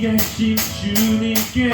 계신 주님께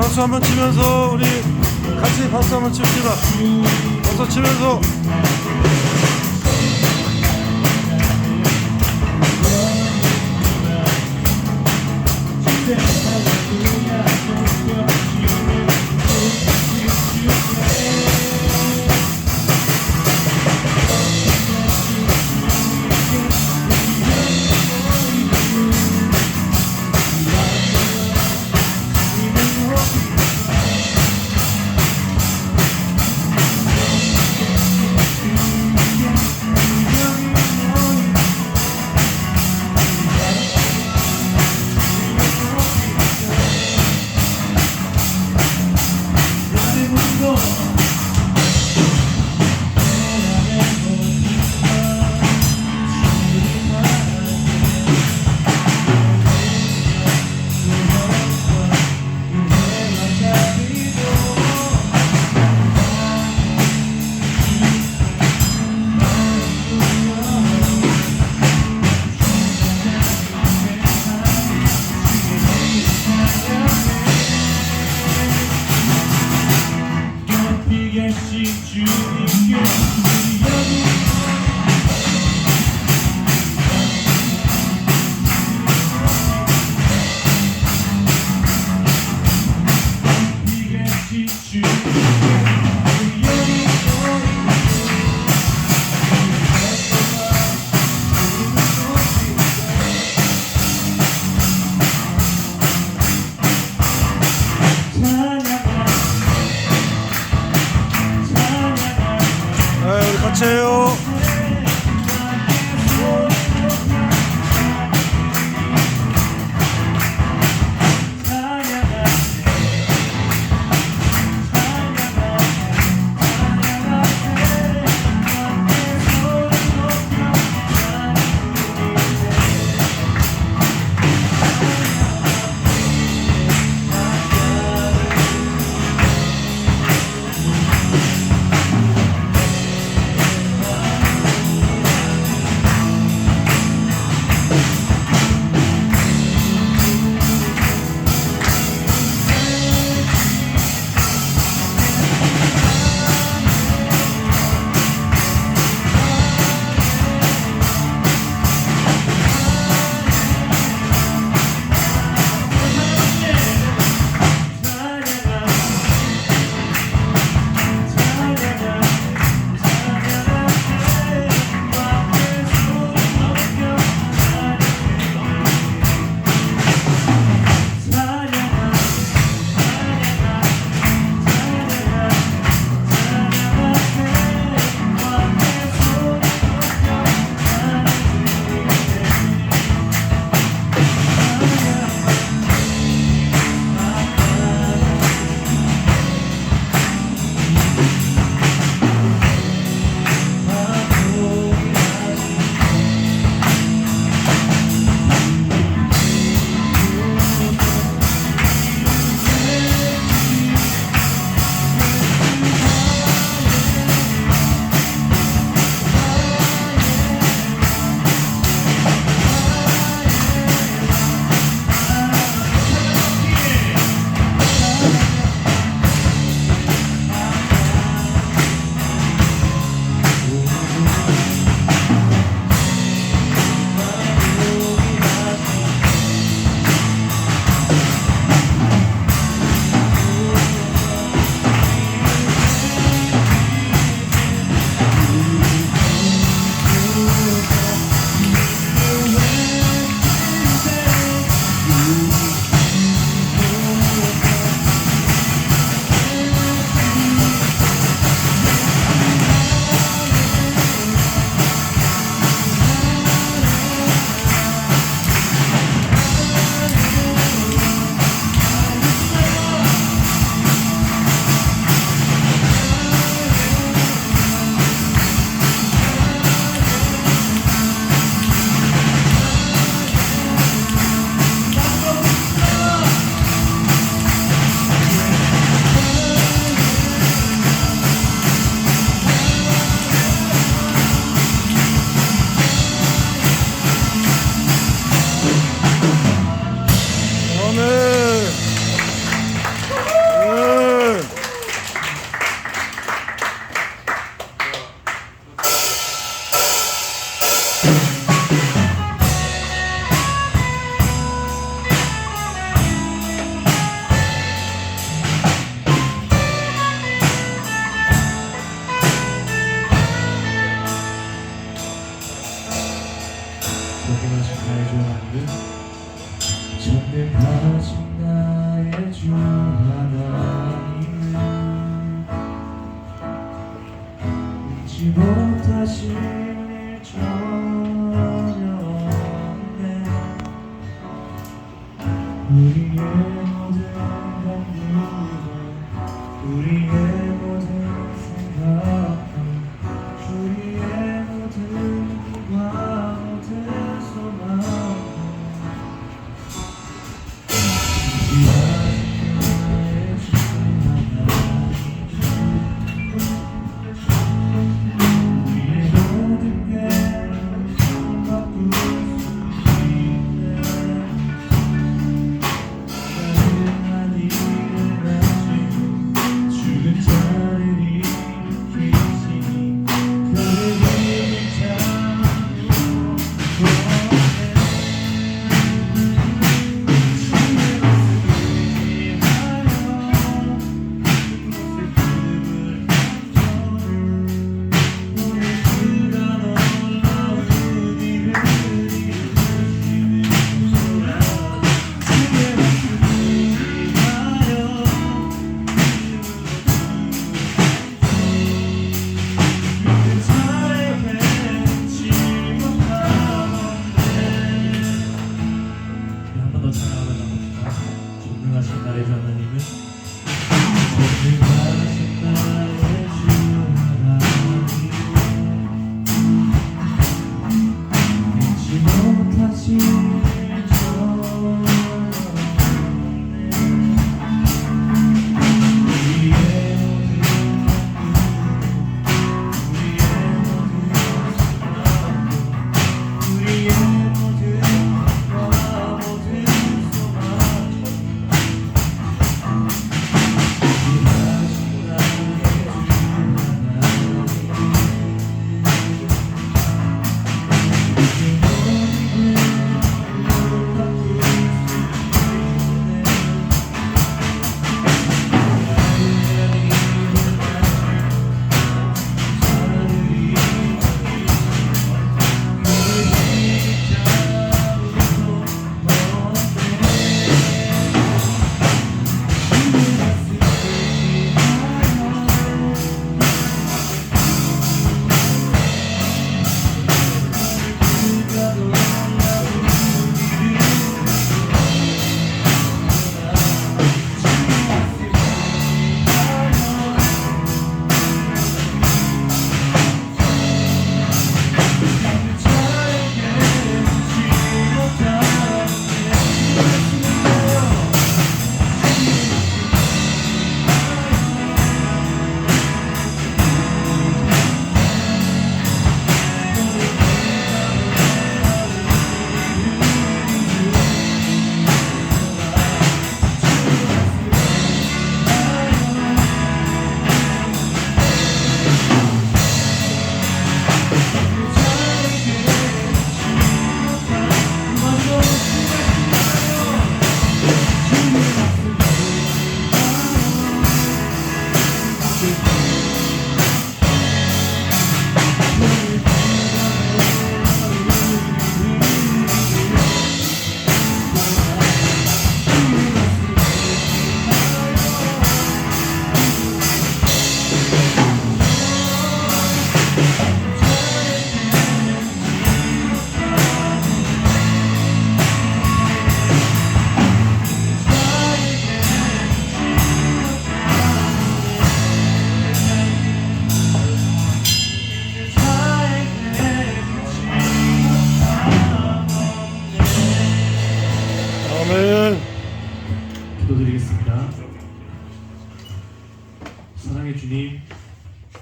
박수 한번 치면서 우리 같이 박수 한번 칩시다. 박수 치면서. Yeah.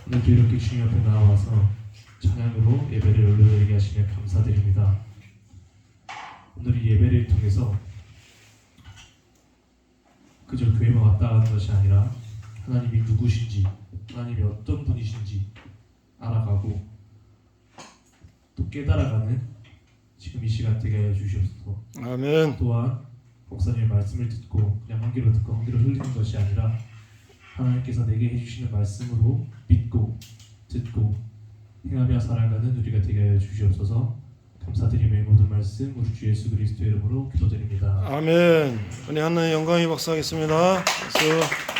오늘도 이렇게 주님 앞에 나와서 찬양으로 예배를 올려드리게 하시며 감사드립니다. 오늘 이 예배를 통해서 그저 교회만 왔다 가는 것이 아니라 하나님이 누구신지 하나님이 어떤 분이신지 알아가고 또 깨달아가는 지금 이 시간 되게 하여 주시옵소서 아멘. 또한 목사님의 말씀을 듣고 그냥 한 귀로 듣고 한 귀로 흘리는 것이 아니라 하나님께서 내게 해주시는 말씀으로 믿고 듣고 행하며 살아가는 우리가 되게 하여 주시옵소서 감사드리며 이 모든 말씀 우리 주 예수 그리스도의 이름으로 기도드립니다 아멘. 은혜 하나님 영광이 박수하겠습니다. 박수.